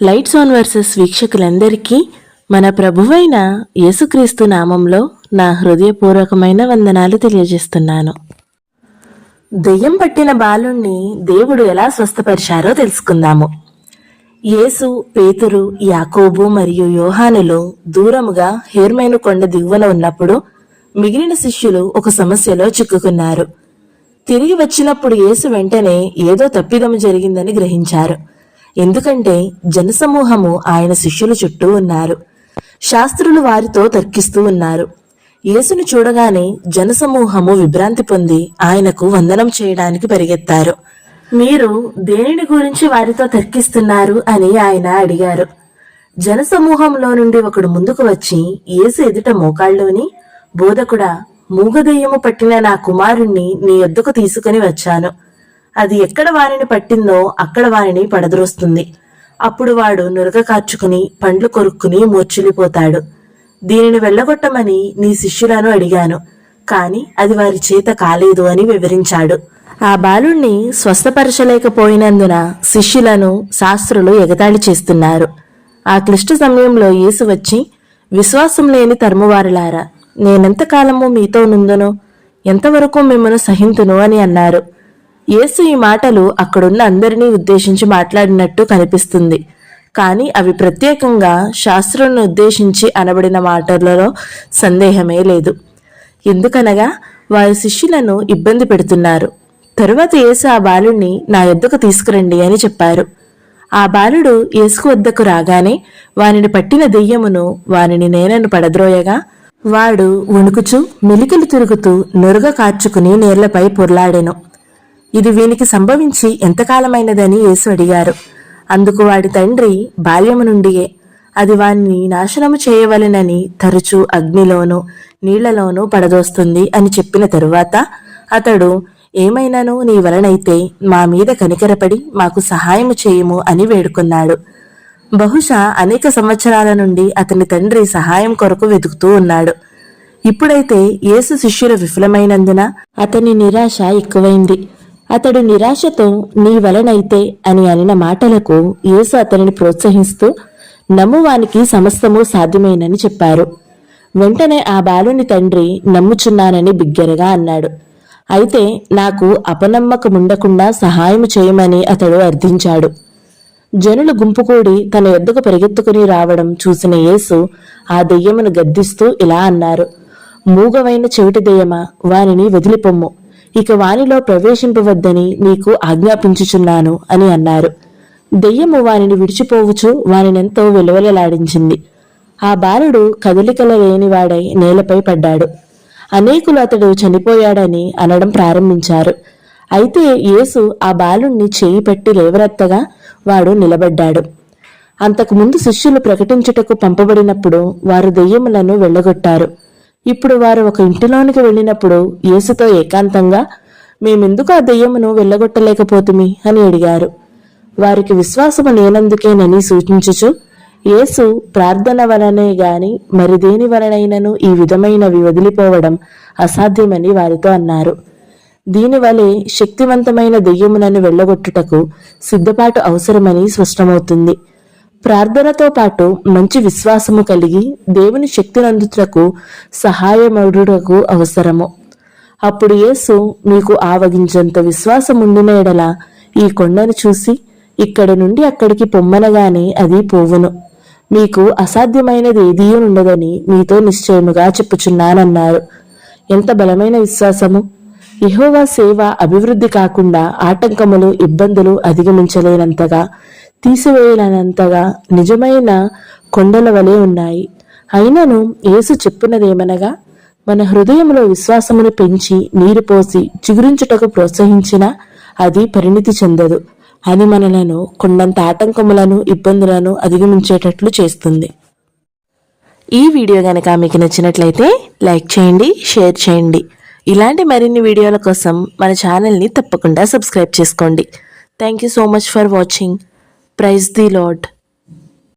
Lights on versus వీక్షకులందరికీ మన ప్రభువైన యేసుక్రీస్తు నామంలో నా హృదయపూర్వకమైన వందనాలు తెలియజేస్తున్నాను. దెయ్యం పట్టిన బాలుణ్ణి దేవుడు ఎలా స్వస్థపరిచారో తెలుసుకుందాము. యేసు పేతురు యాకోబు మరియు యోహానులు దూరముగా హేర్మైన కొండ దిగువన ఉన్నప్పుడు మిగిలిన శిష్యులు ఒక సమస్యలో చిక్కుకున్నారు. తిరిగి వచ్చినప్పుడు యేసు వెంటనే ఏదో తప్పిదము జరిగిందని గ్రహించారు. ఎందుకంటే జనసమూహము ఆయన శిష్యుల చుట్టూ ఉన్నారు. శాస్త్రులు వారితో తర్కిస్తూ ఉన్నారు. యేసును చూడగానే జనసమూహము విభ్రాంతి పొంది ఆయనకు వందనం చేయడానికి పరిగెత్తారు. మీరు దేనిని గురించి వారితో తర్కిస్తున్నారు అని ఆయన అడిగారు. జనసమూహంలో నుండి ఒకడు ముందుకు వచ్చి యేసు ఎదుట మోకాళ్ళలోని బోధకుడా మూగదెయ్యము పట్టిన నా కుమారుణ్ణి నీ వద్దకు తీసుకుని వచ్చాను. అది ఎక్కడ వారిని పట్టిందో అక్కడ వారిని పడద్రోస్తుంది. అప్పుడు వాడు నురగ కార్చుకుని పండ్లు కొరుక్కుని మూర్చిల్లిపోతాడు దీనిని వెళ్ళగొట్టమని నీ శిష్యులను అడిగాను. కాని అది వారి చేత కాలేదు అని వివరించాడు. ఆ బాలుణ్ణి స్వస్థపరచలేకపోయినందున శిష్యులను శాస్త్రులు ఎగతాళి చేస్తున్నారు. ఆ క్లిష్ట సమయంలో యేసు వచ్చి విశ్వాసం లేని తరుమువారులారా నేనెంతకాలము మీతో నుందును? ఎంతవరకు మిమ్మను సహింతును? అని అన్నారు. యేసు ఈ మాటలు అక్కడున్న అందరినీ ఉద్దేశించి మాట్లాడినట్టు కనిపిస్తుంది. కానీ అవి ప్రత్యేకంగా శాస్త్రులను ఉద్దేశించి అనబడిన మాటలలో సందేహమే లేదు. ఎందుకనగా వారి శిష్యులను ఇబ్బంది పెడుతున్నారు. తరువాత యేసు ఆ బాలుణ్ణి నా యొద్దకు తీసుకురండి అని చెప్పారు. ఆ బాలుడు యేసుకు వద్దకు రాగానే వానిని పట్టిన దెయ్యమును వానిని నేలను పడద్రోయగా వాడు వణుకుచు మెలికలు తిరుగుతూ నురుగ కార్చుకుని నేర్లపై పొర్లాడెను. ఇది వీనికి సంభవించి ఎంతకాలమైనదని యేసు అడిగారు. అందుకు వాడి తండ్రి బాల్యము నుండియే అది వాణ్ణి నాశనము చేయవలెనని తరచూ అగ్నిలోనూ నీళ్ళలోనూ పడదోస్తుంది అని చెప్పిన తరువాత అతడు ఏమైనాను నీ వలనైతే మా మీద కనికరపడి మాకు సహాయము చేయము అని వేడుకున్నాడు. బహుశా అనేక సంవత్సరాల నుండి అతని తండ్రి సహాయం కొరకు వెతుకుతూ ఉన్నాడు. ఇప్పుడైతే యేసు శిష్యులు విఫలమైనందున అతని నిరాశ ఎక్కువైంది. అతడు నిరాశతో నీ వలనైతే అని అనిన మాటలకు యేసు అతనిని ప్రోత్సహిస్తూ నమ్మువానికి సమస్తము సాధ్యమేనని చెప్పారు. వెంటనే ఆ బాలుని తండ్రి నమ్ముచున్నానని బిగ్గరగా అన్నాడు. అయితే నాకు అపనమ్మకముండకుండా సహాయం చేయమని అతడు అర్థించాడు. జనులు గుంపుకూడి తన ఎద్దుకు పరిగెత్తుకుని రావడం చూసిన యేసు ఆ దెయ్యమును గద్దిస్తూ ఇలా అన్నారు. మూగవైన చెవిటి దెయ్యమా వానిని వదిలిపొమ్ము. ఇక వానిలో ప్రవేశింపవద్దని నీకు ఆజ్ఞాపించుచున్నాను అని అన్నారు. దెయ్యము వానిని విడిచిపోవుచు వానినెంతో విలువలలాడించింది. ఆ బాలుడు కదలికల లేనివాడై నేలపై పడ్డాడు. అనేకులు అతడు చనిపోయాడని అనడం ప్రారంభించారు. అయితే యేసు ఆ బాలుణ్ణి చేయి పెట్టి లేవరెత్తగా వాడు నిలబడ్డాడు. అంతకుముందు శిష్యులు ప్రకటించుటకు పంపబడినప్పుడు వారు దెయ్యములను వెళ్ళగొట్టారు. ఇప్పుడు వారు ఒక ఇంటిలోనికి వెళ్ళినప్పుడు యేసుతో ఏకాంతంగా మేమెందుకు ఆ దెయ్యమును వెళ్ళగొట్టలేకపోతుమి? అని అడిగారు. వారికి విశ్వాసము లేనందుకేనని సూచించుచు యేసు ప్రార్థన వలనే గాని మరి దేని వలనైనను ఈ విధమైనవి వదిలిపోవడం అసాధ్యమని వారితో అన్నారు. దీనివలే శక్తివంతమైన దెయ్యమునను వెళ్ళగొట్టుటకు సిద్ధపాటు అవసరమని స్పష్టమవుతుంది. ప్రార్థనతో పాటు మంచి విశ్వాసము కలిగి దేవుని శక్తినందుటకు సహాయమడుటకు అవసరము. అప్పుడు యేసు మీకు ఆవగించంత విశ్వాసం ఉండిన ఎడల ఈ కొండను చూసి ఇక్కడి నుండి అక్కడికి పొమ్మనగానే అది పోవును. మీకు అసాధ్యమైనది ఏదీ ఉండదని మీతో నిశ్చయముగా చెప్పుచున్నానన్నారు. ఎంత బలమైన విశ్వాసము! యహోవా సేవ అభివృద్ధి కాకుండా ఆటంకములు ఇబ్బందులు అధిగమించలేనంతగా తీసివేయలేనంతగా నిజమైన కొండల వలె ఉన్నాయి. అయినను యేసు చెప్పినదేమనగా మన హృదయంలో విశ్వాసమును పెంచి నీరు పోసి చిగురించుటకు ప్రోత్సహించిన అది పరిణితి చెందదు. అది మనలను కొండంత ఆటంకములను ఇబ్బందులను అధిగమించేటట్లు చేస్తుంది. ఈ వీడియో కనుక మీకు నచ్చినట్లయితే లైక్ చేయండి షేర్ చేయండి. ఇలాంటి మరిన్ని వీడియోల కోసం మన ఛానల్ని తప్పకుండా సబ్స్క్రైబ్ చేసుకోండి. Thank you so much for watching. Praise the Lord.